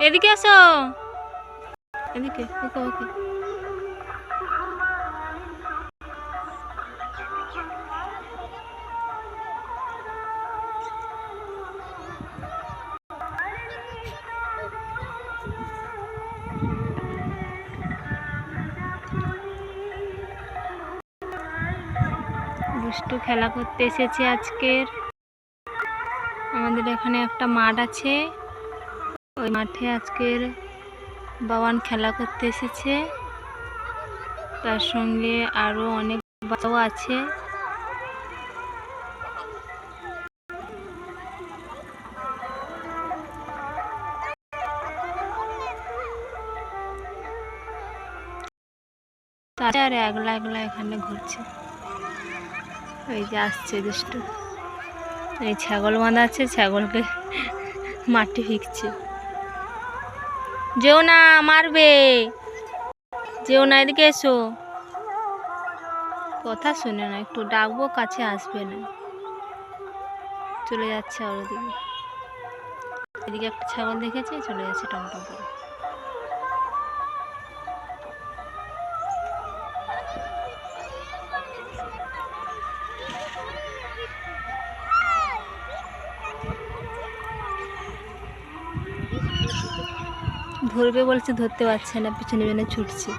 এদিকে আসো। এদিকে, ওকে ওকে। দুষ্টু খেলা করতে এসেছে আজকের। আমাদের এখানে একটা মাঠ আছে। ওই মাঠে আজকের বাবান খেলা করতে এসেছে। তার সঙ্গে আরও অনেক বাচ্চাও আছে। তাতে আর একলা একলা এখানে ঘুরছে। ওই যে আসছে দুষ্টু। এই ছাগল বাঁধা আছে ছাগলকে মাটি ফিকছে। যেও না, মারবে। যেও না, এদিকে এসো। কথা শুনে না, একটু ডাকবো, কাছে আসবে না। চলে যাচ্ছে আর ওদিকে। এদিকে একটা ছাগল দেখেছে, চলে যাচ্ছে টমটম করে। ধরবে বলছে, ধরতে পারছে না, পিছনে পিছনে ছুটছে।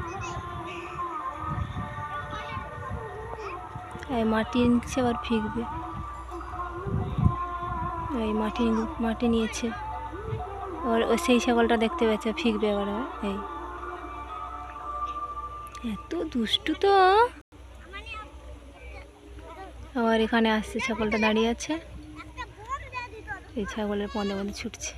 এই মাটি নিচ্ছে আবার ফিকবে এই মাটি মাটি নিয়েছে। আর ও সেই ছাগলটা দেখতে পাচ্ছে ফিকবে আবার, এই। এত দুষ্টু তো। আবার এখানে আসছে, ছাগলটা দাঁড়িয়ে আছে। এই ছাগলের পন্দে পন্দে ছুটছে।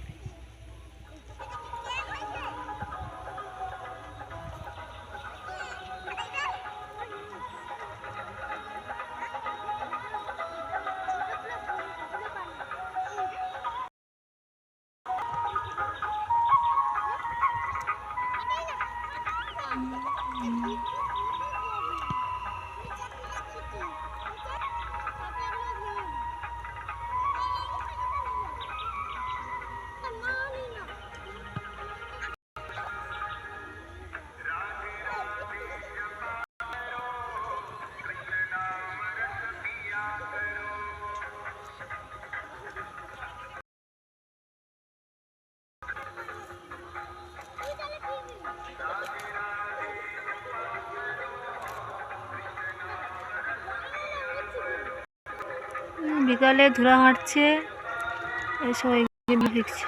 বিকালে ধুরা হাঁটছে এই সবাই ফিরছে